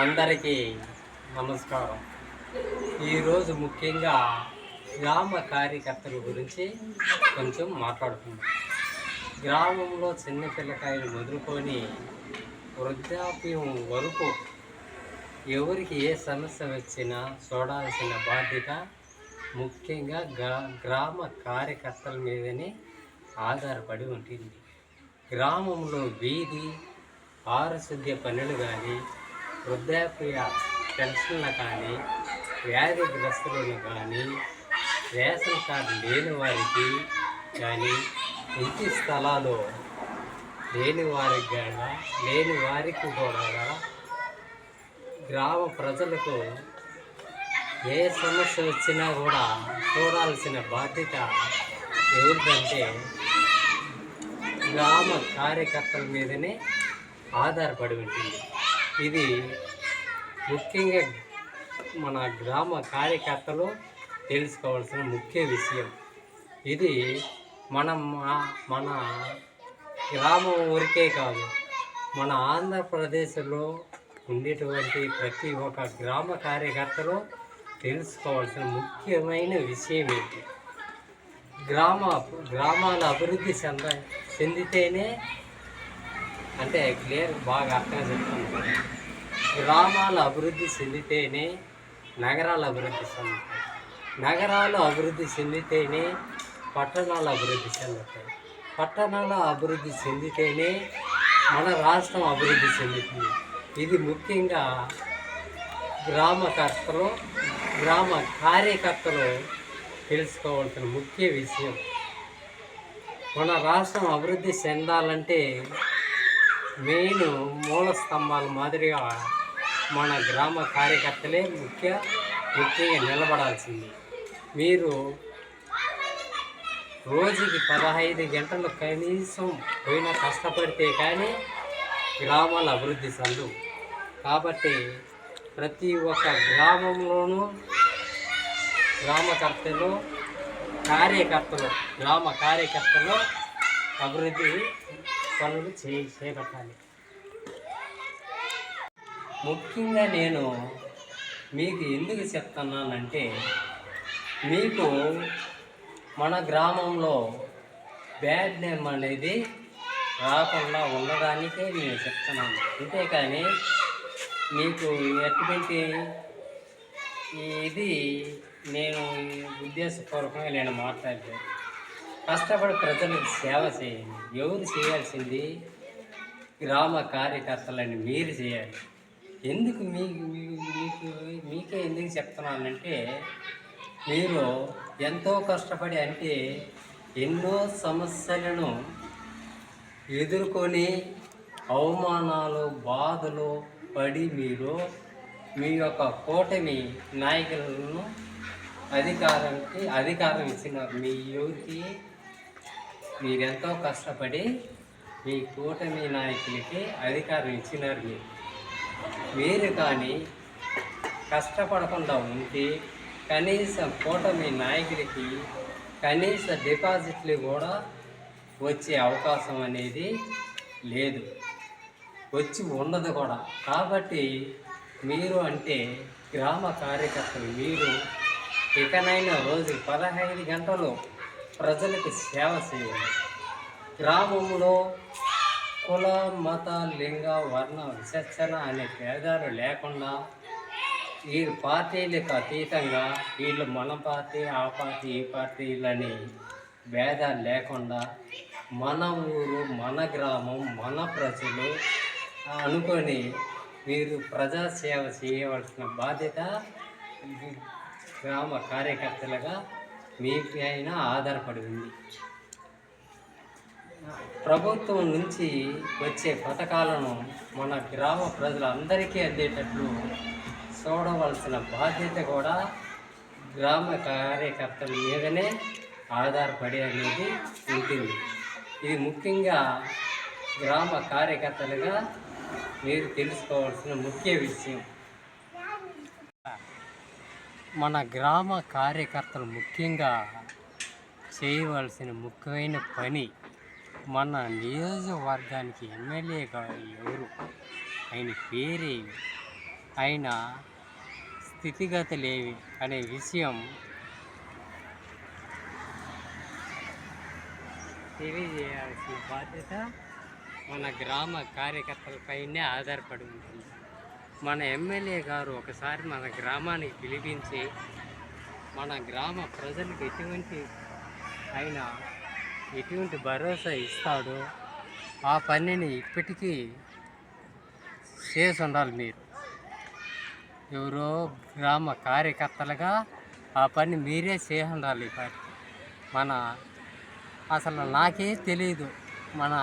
అందరికీ నమస్కారం. ఈరోజు ముఖ్యంగా గ్రామ కార్యకర్తల గురించి కొంచెం మాట్లాడుకుందాం. గ్రామంలో చిన్న పిల్లకాయలు మొదలుకొని వృద్ధాప్యం వరకు ఎవరికి ఏ సమస్య వచ్చినా చూడాల్సిన బాధ్యత ముఖ్యంగా గ్రా గ్రామ కార్యకర్తల మీదనే ఆధారపడి ఉంటుంది. గ్రామంలో వీధి పారిశుద్ధ్య పనులు కానీ వృద్ధాప్య పెన్షన్లు కానీ వ్యాధిగ్రస్తులను కానీ రేషన్ కార్డు లేని వారికి కానీ ఇంటి స్థలాలు లేని వారికి కూడా లేని వారికి కూడా గ్రామ ప్రజలకు ఏ సమస్య వచ్చినా కూడా చూడాల్సిన బాధ్యత ఎవరిదంటే గ్రామ కార్యకర్తల మీదనే ఆధారపడి ఉంటుంది. ఇది ముఖ్యంగా మన గ్రామ కార్యకర్తలు తెలుసుకోవాల్సిన ముఖ్య విషయం. ఇది మనం మా- మన గ్రామం ఊరికే కాదు మన ఆంధ్రప్రదేశ్లో ఉండేటువంటి ప్రతి ఒక్క గ్రామ కార్యకర్తలు తెలుసుకోవాల్సిన ముఖ్యమైన విషయం ఏంటి గ్రామ గ్రామాల అభివృద్ధి చెంద చెందితేనే అంటే క్లియర్ బాగా అర్థంగా చెప్తాను గ్రామాలు అభివృద్ధి చెందితేనే నగరాలు అభివృద్ధి చెందుతాయి. నగరాలు అభివృద్ధి చెందితేనే పట్టణాలు అభివృద్ధి చెందుతాయి. పట్టణాల అభివృద్ధి చెందితేనే మన రాష్ట్రం అభివృద్ధి చెందుతుంది. ఇది ముఖ్యంగా గ్రామకర్తలు గ్రామ కార్యకర్తలు తెలుసుకోవాల్సిన ముఖ్య విషయం. మన రాష్ట్రం అభివృద్ధి చెందాలంటే మెయిన్ మూల స్తంభాల మాదిరిగా మన గ్రామ కార్యకర్తలే ముఖ్య ముఖ్యంగా నిలబడాల్సింది. మీరు రోజుకి పదహైదు గంటలు కనీసం పోయినా కష్టపడితే కానీ గ్రామాల అభివృద్ధి చెందు కాబట్టి ప్రతి ఒక్క గ్రామంలోనూ గ్రామకర్తలు కార్యకర్తలు గ్రామ కార్యకర్తలు అభివృద్ధి పనులు చే చేపట్టాలి. ముఖ్యంగా నేను మీకు ఎందుకు చెప్తున్నానంటే మీకు మన గ్రామంలో బ్యాడ్ నేమ్ అనేది రాకుండా ఉండడానికే నేను చెప్తున్నాను. అంతేకాని మీకు ఎటువంటి ఇది నేను ఉద్దేశపూర్వకంగా నేను మాట్లాడలేదు. కష్టపడి ప్రజలకు సేవ చేయండి. ఎవరు చేయాల్సింది? గ్రామ కార్యకర్తలని మీరు చేయాలి. ఎందుకు మీకు మీకు మీకే ఎందుకు చెప్తున్నానంటే మీరు ఎంతో కష్టపడి అంటే ఎన్నో సమస్యలను ఎదుర్కొని అవమానాలు బాధలు పడి మీరు మీ యొక్క కూటమి నాయకులను అధికారానికి అధికారం ఇచ్చినారు మీ యువతి మీరెంతో కష్టపడి మీ కూటమి నాయకులకి అధికారం ఇచ్చినారు మీరు. మీరు కానీ కష్టపడకుండా ఉంటే కనీసం కూటమి నాయకులకి కనీస డిపాజిట్లు కూడా వచ్చే అవకాశం అనేది లేదు. వచ్చి ఉండదు కూడా. కాబట్టి మీరు అంటే గ్రామ కార్యకర్తలు మీరు ఇకనైనా రోజు పదహైదు గంటలు ప్రజలకు సేవ చేయాలి గ్రామంలో కుల మత లింగ వర్ణ విచక్షణ అనే భేదాలు లేకుండా ఈ పార్టీలకు అతీతంగా వీళ్ళు మన పార్టీ ఆ పార్టీ ఈ పార్టీలని భేదాలు లేకుండా మన ఊరు మన గ్రామం మన ప్రజలు అనుకొని మీరు ప్రజాసేవ చేయవలసిన బాధ్యత గ్రామ కార్యకర్తలుగా మీ అయినా ఆధారపడి ఉంది. ప్రభుత్వం నుంచి వచ్చే పథకాలను మన గ్రామ ప్రజలందరికీ అందేటట్లు చూడవలసిన బాధ్యత కూడా గ్రామ కార్యకర్తల మీదనే ఆధారపడి అనేది ఉంటుంది. ఇది ముఖ్యంగా గ్రామ కార్యకర్తలుగా మీరు తెలుసుకోవాల్సిన ముఖ్య విషయం. మన గ్రామ కార్యకర్తలు ముఖ్యంగా చేయవలసిన ముఖ్యమైన పని మన నియోజకవర్గానికి ఎమ్మెల్యేగా ఎవరు? ఆయన పేరే ఆయన స్థితిగతులేవి అనే విషయం తెలియజేయాల్సిన బాధ్యత మన గ్రామ కార్యకర్తలపైనే ఆధారపడి ఉంటుంది. మన ఎమ్మెల్యే గారు ఒకసారి మన గ్రామానికి పిలిపించి మన గ్రామ ప్రజలకు ఎటువంటి ఆయన ఎటువంటి భరోసా ఇస్తాడో ఆ పనిని ఇప్పటికీ చేసి ఉండాలి మీరు. ఎవరో గ్రామ కార్యకర్తలుగా ఆ పని మీరే చేసి ఉండాలి ఈ మన అసలు నాకే తెలియదు మన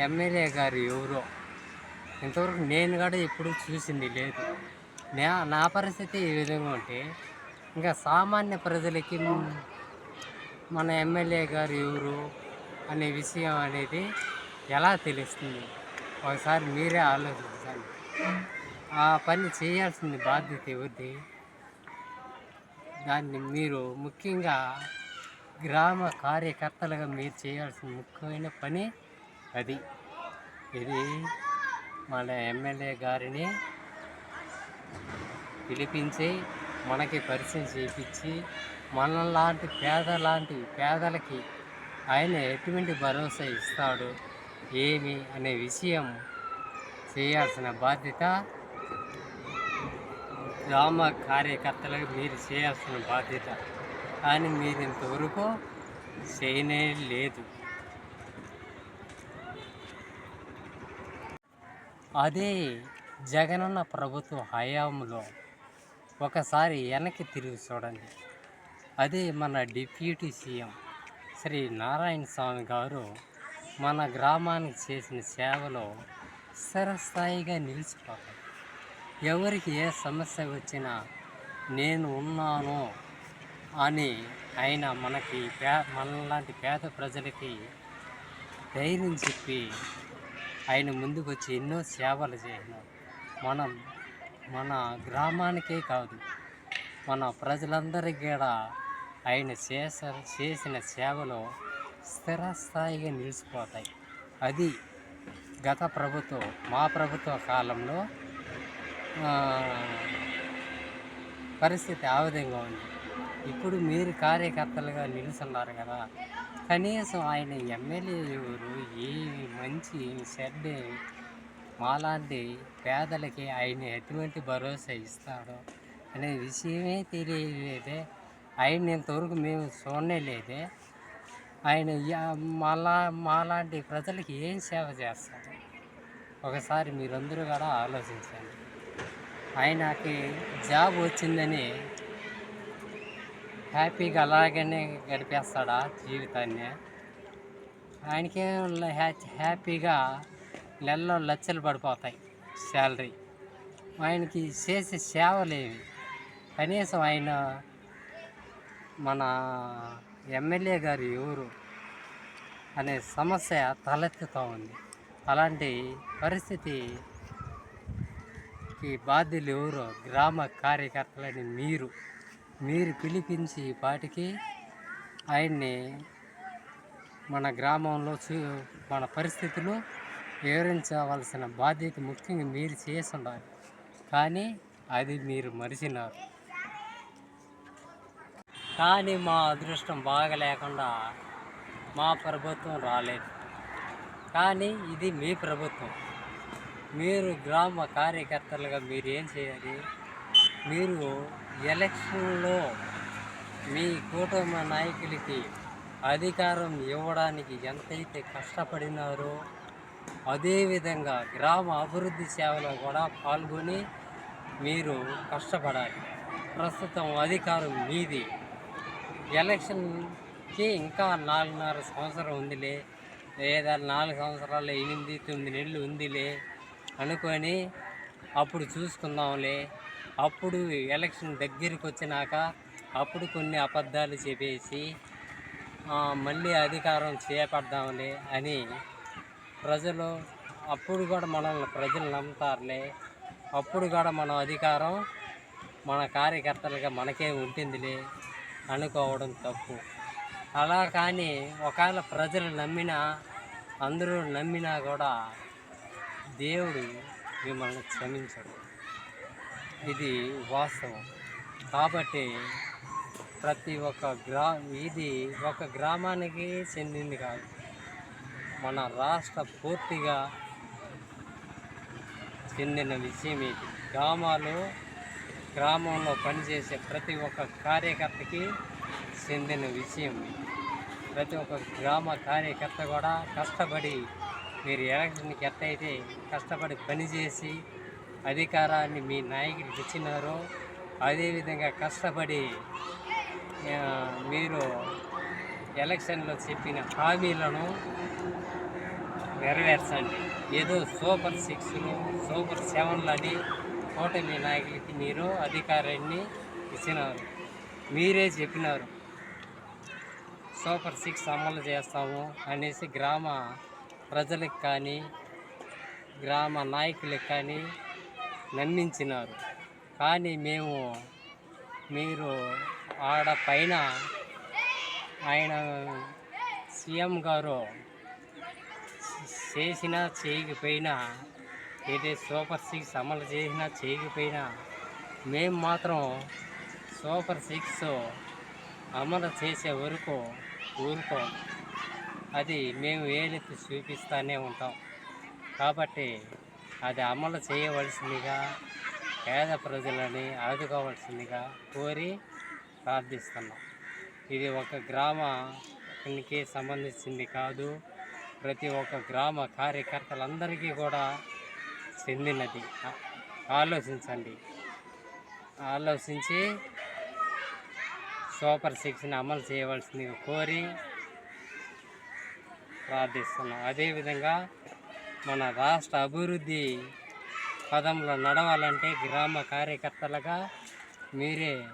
ఎమ్మెల్యే గారు ఎవరో. ఇంతవరకు నేను కూడా ఎప్పుడు చూసింది లేదు. నా నా పరిస్థితి ఈ విధంగా ఉంటే ఇంకా సామాన్య ప్రజలకి మన ఎమ్మెల్యే గారు ఎవరు అనే విషయం అనేది ఎలా తెలుస్తుంది? ఒకసారి మీరే ఆలోచించండి. ఆ పని చేయాల్సింది బాధ్యత ఎవరిది? దాన్ని మీరు ముఖ్యంగా గ్రామ కార్యకర్తలుగా మీరు చేయాల్సిన ముఖ్యమైన పని అది. ఇది మన ఎమ్మెల్యే గారిని పిలిపించి మనకి పరిచయం చేయించి మన లాంటి పేద లాంటి పేదలకి ఆయన ఎటువంటి భరోసా ఇస్తాడు ఏమి అనే విషయం చేయాల్సిన బాధ్యత గ్రామ కార్యకర్తలకు మీరు చేయాల్సిన బాధ్యత. కానీ మీరు ఇంతవరకు చేయనే లేదు. అదే జగనన్న ప్రభుత్వ హయాంలో ఒకసారి వెనక్కి తిరిగి చూడండి. అదే మన డిప్యూటీ సీఎం శ్రీ నారాయణ స్వామి గారు మన గ్రామానికి చేసిన సేవలో స్థిరస్థాయిగా నిలిచిపోతాయి ఎవరికి ఏ సమస్య వచ్చినా నేను ఉన్నాను అని ఆయన మనకి పే మనలాంటి పేద ప్రజలకి ధైర్యం చెప్పి ఆయన ముందుకు వచ్చి ఎన్నో సేవలు చేసినారు మన మన గ్రామానికే కాదు మన ప్రజలందరికీ కూడా ఆయన చేస చేసిన సేవలు స్థిరస్థాయిగా నిలిచిపోతాయి. అది గత ప్రభుత్వం మా ప్రభుత్వ కాలంలో పరిస్థితి ఆ విధంగా ఉంది. ఇప్పుడు మీరు కార్యకర్తలుగా నిలుచున్నారు కదా. కనీసం ఆయన ఎమ్మెల్యే ఎవరు ఏ మంచి చెడ్డ మాలాంటి పేదలకి ఆయన ఎటువంటి భరోసా ఇస్తాడో అనే విషయమే తెలియలేదే. ఆయన ఇంతవరకు మేము చూడనే లేదే ఆయన మళ్ళా మాలా మాలాంటి ప్రజలకి ఏం సేవ చేస్తారు ఒకసారి మీరందరూ కూడా ఆలోచించండి. ఆయనకి జాబ్ వచ్చిందని హ్యాపీగా అలాగనే గడిపేస్తాడా జీవితాన్ని? ఆయనకేం హ్యా- హ్యాపీగా నెలలో లచ్చలు పడిపోతాయి శాలరీ. ఆయనకి చేసే సేవలేవి కనీసం ఆయన మన ఎమ్మెల్యే గారు ఎవరు అనే సమస్య తలెత్తుతూ ఉంది. అలాంటి పరిస్థితికి బాధ్యులు ఎవరు? గ్రామ కార్యకర్తలని మీరు. మీరు పిలిపించి పాటికి ఆయన్ని మన గ్రామంలో చూ మన పరిస్థితులు వివరించవలసిన బాధ్యత ముఖ్యంగా మీరు చేసి ఉండాలి కానీ అది మీరు మరిచినారు. కానీ మా అదృష్టం బాగా లేకుండా మా ప్రభుత్వం రాలేదు. కానీ ఇది మీ ప్రభుత్వం. మీరు గ్రామ కార్యకర్తలుగా మీరు ఏం చేయాలి? మీరు ఎలక్షన్లో మీ కూటమి నాయకులకి అధికారం ఇవ్వడానికి ఎంతైతే కష్టపడినారో అదేవిధంగా గ్రామ అభివృద్ధి సేవలో కూడా పాల్గొని మీరు కష్టపడాలి. ప్రస్తుతం అధికారం మీది. ఎలక్షన్కి ఇంకా నాలుగున్నర సంవత్సరం ఉందిలే. లేదా నాలుగు సంవత్సరాలు ఎనిమిది తొమ్మిది నెలలు ఉందిలే అనుకొని అప్పుడు చూసుకుందాంలే. అప్పుడు ఎలక్షన్ దగ్గరికి వచ్చినాక అప్పుడు కొన్ని అబద్ధాలు చెప్పేసి మళ్ళీ అధికారం చేపడదాంలే అని ప్రజలు అప్పుడు కూడా మనల్ని ప్రజలు నమ్ముతారులే. అప్పుడు కూడా మనం అధికారం మన కార్యకర్తలుగా మనకే ఉంటుందిలే అనుకోవడం తప్పు. అలా కానీ ఒకవేళ ప్రజలు నమ్మినా అందరూ నమ్మినా కూడా దేవుడు మిమ్మల్ని క్షమించడు. ఇది వాస్తవం. కాబట్టి ప్రతి ఒక్క గ్రా ఇది ఒక గ్రామానికి చెందింది కాదు. మన రాష్ట్ర పూర్తిగా చెందిన విషయం ఇది. గ్రామాలు గ్రామంలో పనిచేసే ప్రతి ఒక్క కార్యకర్తకి చెందిన విషయం ఇది. ప్రతి ఒక్క గ్రామ కార్యకర్త కూడా కష్టపడి మీరు ఎలక్షన్కి ఎట్టయితే కష్టపడి పనిచేసి అధికారాన్ని మీ నాయకుడికి ఇచ్చినారో అదేవిధంగా కష్టపడి మీరు ఎలక్షన్లో చెప్పిన హామీలను నెరవేర్చండి. ఏదో సూపర్ సిక్స్లు సూపర్ సెవెన్లు అని కూటమి నాయకులకి మీరు అధికారాన్ని ఇచ్చినారు. మీరే చెప్పినారు. సూపర్ సిక్స్ అమలు చేస్తాము అనేసి గ్రామ ప్రజలకు కానీ గ్రామ నాయకులకు కానీ నమ్మించినారు కానీ మేము మీరు ఆడ పైన ఆయన సీఎం గారు చేసినా చేయకపోయినా ఏదే సూపర్ సిక్స్ అమలు చేసినా చేయకపోయినా మేము మాత్రం సూపర్ సిక్స్ అమలు చేసే వరకు ఊరుకోం. అది మేము ఏలెత్తి చూపిస్తూనే ఉంటాం. కాబట్టి అది అమలు చేయవలసిందిగా పేద ప్రజలని ఆదుకోవాల్సిందిగా కోరి ప్రార్థిస్తున్నాం. ఇది ఒక గ్రామానికి సంబంధించింది కాదు. ప్రతి ఒక్క గ్రామ కార్యకర్తలందరికీ కూడా చెందినది. ఆలోచించండి. ఆలోచించి సూపర్ సిక్స్ని అమలు చేయవలసిందిగా కోరి ప్రార్థిస్తున్నాం. అదేవిధంగా మన రాష్ట్ర అభివృద్ధి పదంలో నడవాలంటే గ్రామ కార్యకర్తలుగా మీరే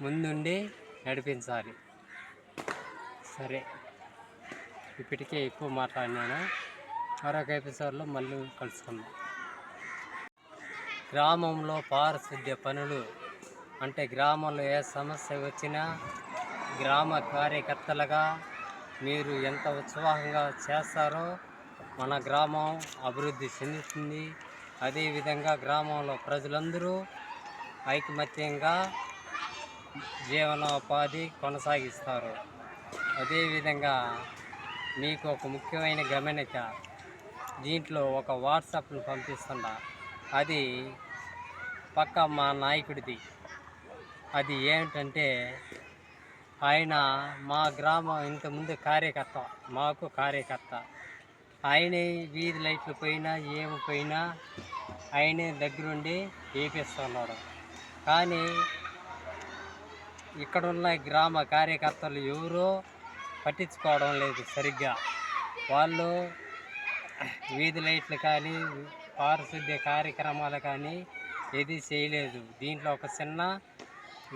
ముందుండి నడిపించాలి. సరే. ఇప్పటికే ఎక్కువ మాట్లాడినాను. మరొక ఎపిసోడ్లో మళ్ళీ కలుసుకుందాం. గ్రామంలో పారిశుద్ధ్య పనులు అంటే గ్రామంలో ఏ సమస్య వచ్చినా గ్రామ కార్యకర్తలుగా మీరు ఎంత ఉత్సాహంగా చేస్తారో మన గ్రామం అభివృద్ధి చెందుతుంది. అదేవిధంగా గ్రామంలో ప్రజలందరూ ఐకమత్యంగా జీవనోపాధి కొనసాగిస్తారు. అదేవిధంగా మీకు ఒక ముఖ్యమైన గమనిక దీంట్లో ఒక వాట్సాప్ను పంపిస్తున్నా. అది పక్క మా నాయకుడిది. అది ఏమిటంటే ఆయన మా గ్రామం ఇంతకుముందు కార్యకర్త మాకు కార్యకర్త. ఆయనే వీధి లైట్లు పోయినా ఏమి పోయినా ఆయనే దగ్గరుండి వేపిస్తున్నాడు కానీ ఇక్కడున్న గ్రామ కార్యకర్తలు ఎవరో పట్టించుకోవడం లేదు సరిగ్గా. వాళ్ళు వీధి లైట్లు కానీ పారిశుద్ధ్య కార్యక్రమాలు కానీ ఏది చేయలేదు. దీంట్లో ఒక చిన్న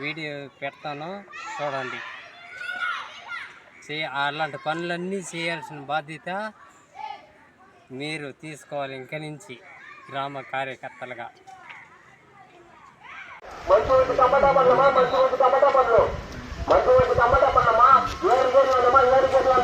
వీడియో పెడతాను చూడండి. చే అలాంటి పనులన్నీ చేయాల్సిన బాధ్యత మీరు తీసుకోవాలి ఇంక నుంచి గ్రామ కార్యకర్తలుగా మంచి వైపు టమాటా పండ్లమా మంచి టమాటా మంచి వైపు టమాటా ఏడు కేజీలు ఏడు కేజీలు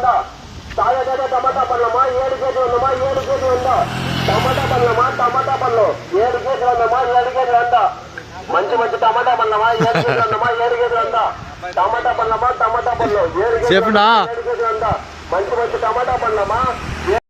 ఏడు కేజీలు మంచి మంచి పండ్లమా